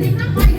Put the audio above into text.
ดีมากเลย